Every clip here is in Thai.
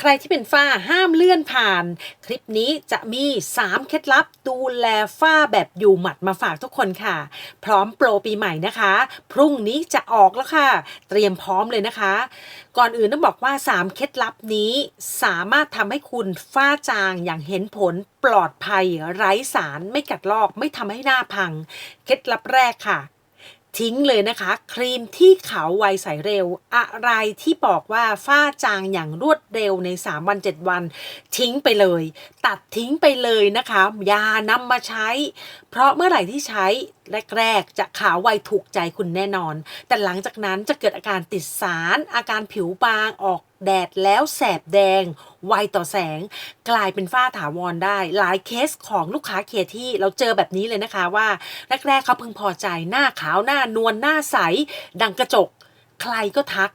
ใครที่เป็นฝ้าห้ามเลื่อนผ่าน คลิปนี้จะมี 3 เคล็ดลับดูแลฝ้าแบบอยู่หมัดมาฝากทุกคนค่ะ พร้อมโปรปีใหม่นะคะ พรุ่งนี้จะออกแล้วค่ะ เตรียมพร้อมเลยนะคะ ก่อนอื่นต้องบอกว่า 3 เคล็ดลับนี้สามารถทำให้คุณฝ้าจางอย่างเห็นผลปลอดภัยไร้สารไม่กัดลอกไม่ทำให้หน้าพัง เคล็ดลับแรกค่ะ ทิ้งเลยนะคะ ครีมที่ขาวไวใสเร็ว อะไรที่บอกว่าฝ้าจางอย่างรวดเร็วใน 3 วัน 7 วัน ทิ้งไปเลย ตัดทิ้งไปเลยนะคะ ยานำมาใช้ เพราะเมื่อไหร่ที่ใช้แรกๆ จะขาวไวถูกใจคุณแน่นอน แต่หลังจากนั้นจะเกิดอาการติดสาร อาการผิวบางออกแดดแล้วแสบแดง ไวต่อแสง กลายเป็นฝ้าถาวรได้ หลายเคสของลูกค้าเคที่เราเจอแบบนี้เลยนะคะว่า แรกๆเขาพึงพอใจหน้าขาวหน้านวลหน้าใส ดังกระจก ใครก็ทัก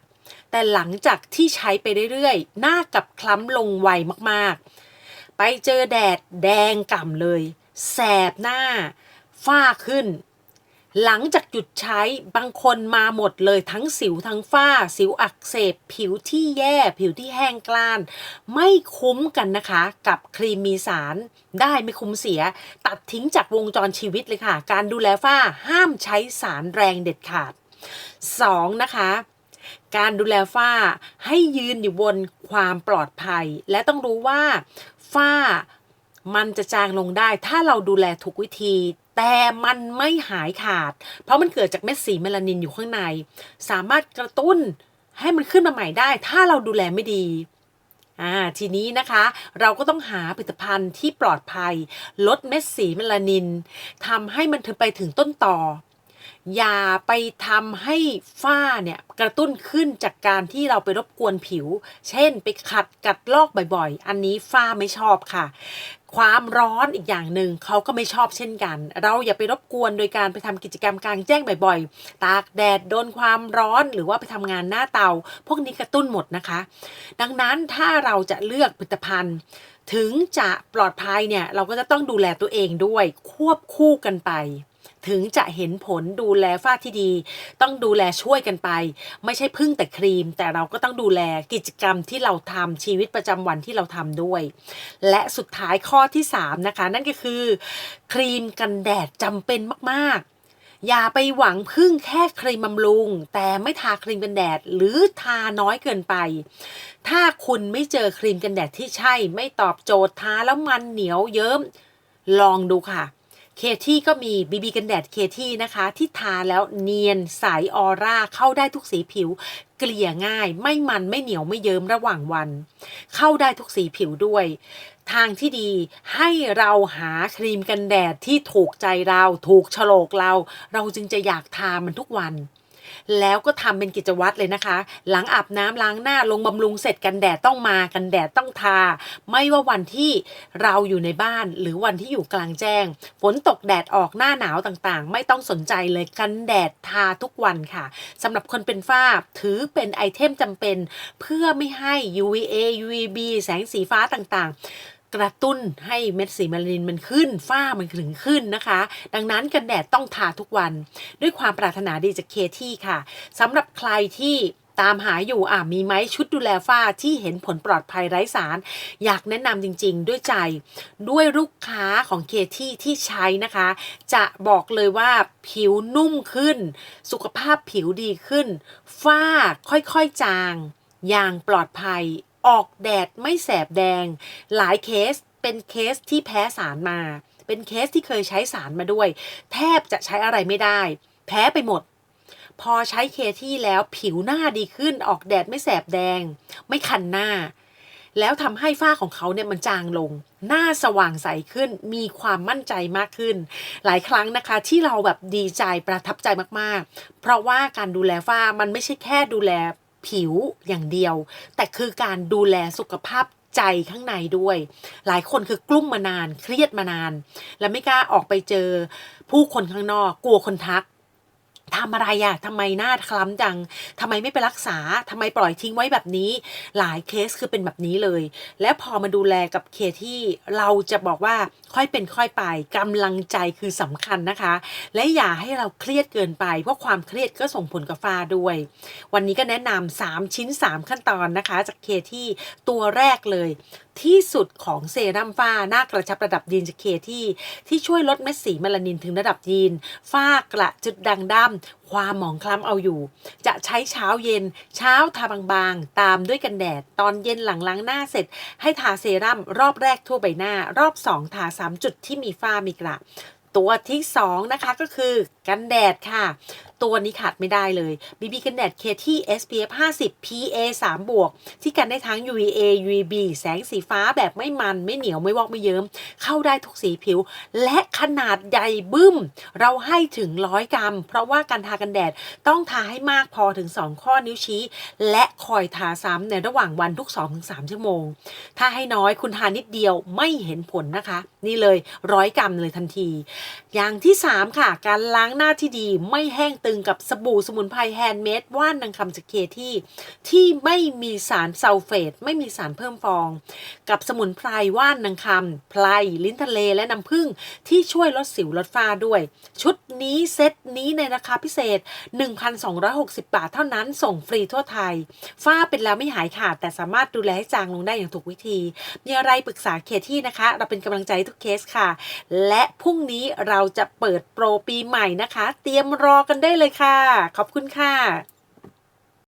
แต่หลังจากที่ใช้ไปเรื่อยๆ หน้ากับคล้ำลงไวมากๆ ไปเจอแดดแดงก่ำเลย แสบหน้า ฝ้าขึ้น หลังจากหยุดใช้บางคนมาหมดเลยทั้งสิวทั้งฝ้า สิวอักเสบ ผิวที่แย่ ผิวที่แห้งกล้าน ไม่คุ้มกันนะคะ กับครีมมีสารได้ไม่คุ้มเสีย ตัดทิ้งจากวงจรชีวิตเลยค่ะ การดูแลฝ้าห้ามใช้สารแรงเด็ดขาด 2. นะคะการดูแลฝ้าให้ยืนอยู่บนความปลอดภัย และต้องรู้ว่าฝ้า มันจะจางลงได้ถ้าเราดูแลถูกวิธี แต่มันไม่หายขาด เพราะมันเกิดจากเม็ดสีเมลานินอยู่ข้างใน สามารถกระตุ้นให้มันขึ้นมาใหม่ได้ ถ้าเราดูแลไม่ดีอ่าทีนี้นะคะเราก็ต้องหาผลิตภัณฑ์ที่ปลอดภัย ลดเม็ดสีเมลานินทำให้มันถึงไปถึงต้นต่อ อย่าไปทำให้ฝ้าเนี่ยกระตุ้นขึ้นจากการที่เราไปรบกวนผิว เช่นไปขัดกัดลอกบ่อยๆ อันนี้ฝ้าไม่ชอบค่ะ ความร้อนอีกอย่างหนึ่งเขาก็ไม่ชอบเช่นกัน เราอย่าไปรบกวนโดยการไปทำกิจกรรมกลางแจ้งบ่อยๆ ตากแดดโดนความร้อนหรือว่าไปทำงานหน้าเตา พวกนี้กระตุ้นหมดนะคะ ดังนั้นถ้าเราจะเลือกผลิตภัณฑ์ ถึงจะปลอดภัยเนี่ยเราก็จะต้องดูแลตัวเองด้วยควบคู่กันไป ถึงจะเห็นผลดูแลฝ้าที่ดี ต้องดูแลช่วยกันไป ไม่ใช่พึ่งแต่ครีม แต่เราก็ต้องดูแลกิจกรรมที่เราทำชีวิตประจำวันที่เราทำด้วย และสุดท้ายข้อที่ 3 นะคะ นั่นก็คือ ครีมกันแดดจำเป็นมากๆอย่าไปหวังพึ่งแค่ครีมบำรุง แต่ไม่ทาครีมกันแดด หรือทาน้อยเกินไป ถ้าคุณไม่เจอครีมกันแดดที่ใช่ ไม่ตอบโจทย์ทาแล้วมันเหนียวเยิ้ม ลองดูค่ะ เคที่ก็มีบีบีกันแดดเคที่นะคะ ที่ทาแล้วเนียนใสออร่าเข้าได้ทุกสีผิว เกลี่ยง่าย ไม่มันไม่เหนียวไม่เยิ้มระหว่างวัน เข้าได้ทุกสีผิวด้วย ทางที่ดีให้เราหาครีมกันแดดที่ถูกใจเรา ถูกโฉลกเรา เราจึงจะอยากทามันทุกวัน แล้วก็ทำเป็นกิจวัตรเลยนะคะ หลังอาบน้ำล้างหน้าลงบำรุงเสร็จกันแดดต้องมากันแดดต้องทา ไม่ว่าวันที่เราอยู่ในบ้านหรือวันที่อยู่กลางแจ้ง ฝนตกแดดออกหน้าหนาวต่างๆ ไม่ต้องสนใจเลยกันแดดทาทุกวันค่ะสำหรับคนเป็นฝ้าถือเป็นไอเทมจำเป็น เพื่อไม่ให้ UVA UVB แสงสีฟ้าต่างๆ กระตุ้นให้เม็ดสีเมลานินมันขึ้นฝ้ามันถึงขึ้นนะคะ ดังนั้นกันแดดต้องทาทุกวัน ด้วยความปรารถนาดีจากเคที่ค่ะสำหรับใครที่ตามหาอยู่อะมีไหมชุดดูแลฝ้าที่เห็นผลปลอดภัยไร้สาร อยากแนะนำจริงๆ ด้วยใจด้วยลูกค้าของเคที่ที่ใช้นะคะ จะบอกเลยว่าผิวนุ่มขึ้น สุขภาพผิวดีขึ้น ฝ้าค่อยๆจาง อย่างปลอดภัย ออกแดดไม่แสบแดง หลายเคสเป็นเคสที่แพ้สารมา เป็นเคสที่เคยใช้สารมาด้วย แทบจะใช้อะไรไม่ได้ แพ้ไปหมด พอใช้เคที่แล้วผิวหน้าดีขึ้นออกแดดไม่แสบแดง ไม่คันหน้า แล้วทำให้ฝ้าของเขาเนี่ยมันจางลง หน้าสว่างใสขึ้น มีความมั่นใจมากขึ้น หลายครั้งนะคะที่เราแบบดีใจประทับใจมากๆ เพราะว่าการดูแลฝ้ามันไม่ใช่แค่ดูแล ผิวอย่างเดียว แต่คือการดูแลสุขภาพใจข้างในด้วย หลายคนคือกลุ้มมานาน เครียดมานาน และไม่กล้าออกไปเจอผู้คนข้างนอก กลัวคนทัก ทำอะไรอะทำไมหน้าคล้ำจังทำไมไม่ไปรักษาทำไมปล่อยทิ้งไว้แบบนี้ หลายเคสคือเป็นแบบนี้เลย และพอมาดูแลกับเคที่เราจะบอกว่าค่อยเป็นค่อยไปกำลังใจคือสำคัญนะคะ และอย่าให้เราเครียดเกินไป เพราะความเครียดก็ส่งผลกับฟ้าด้วย วันนี้ก็แนะนำ3ชิ้น 3 ขั้นตอนนะคะ จากเคที่ตัวแรกเลยที่สุดของเซรั่มฝ้าหน้ากระชับระดับยีนเคที่ ที่ช่วยลดเม็ดสีเมลานินถึงระดับยีน ฝ้ากระจุดด่างดำความหมองคล้ำเอาอยู่ จะใช้เช้าเย็น เช้าทาบางๆ ตามด้วยกันแดด ตอนเย็นหลังล้างหน้าเสร็จ ให้ทาเซรั่มรอบแรกทั่วใบหน้า รอบ2ทา3จุดที่มีฝ้ามีกระตัวที่ 2 นะคะก็คือกันแดดค่ะ ตัวนี้ขาดไม่ได้เลย BB กันแดดเคที่ SPF 50 PA 3บวกที่กันได้ทั้ง UVA UVB แสงสีฟ้าแบบไม่มันไม่เหนียวไม่วอกไม่เยิ้ม เข้าได้ทุกสีผิว และขนาดใหญ่บึ้ม เราให้ถึง100กรัม เพราะว่าการทากันแดดต้องทาให้มากพอถึง 2 ข้อนิ้วชี้ และคอยทาซ้ำในระหว่างวันทุก 2-3 ชั่วโมง ถ้าให้น้อยคุณทานิดเดียวไม่เห็นผลนะคะ นี่เลยร้อยกรัมเลยทันที อย่างที่ 3 ค่ะ การล้างหน้าที่ดีไม่แห้งตึงกับสบู่สมุนไพรแฮนด์เมดว่านนางคำจากเคที่ที่ไม่มีสารซัลเฟต ไม่มีสารเพิ่มฟอง กับสมุนไพรว่านนางคำไพรลิ้นทะเลและน้ำผึ้งที่ช่วยลดสิวลดฝ้าด้วย ชุดนี้เซตนี้ในราคาพิเศษ 1,260 บาทเท่านั้นส่งฟรีทั่วไทย ฝ้าเป็นแล้วไม่หายขาดแต่สามารถดูแลให้จางลงได้อย่างถูกวิธี มีอะไรปรึกษาเคที่นะคะ เราเป็นกำลังใจทุกเคสค่ะ และพรุ่งนี้เราจะเปิดโปรปีใหม่นะคะ เตรียมรอกันได้เลยค่ะ ขอบคุณค่ะ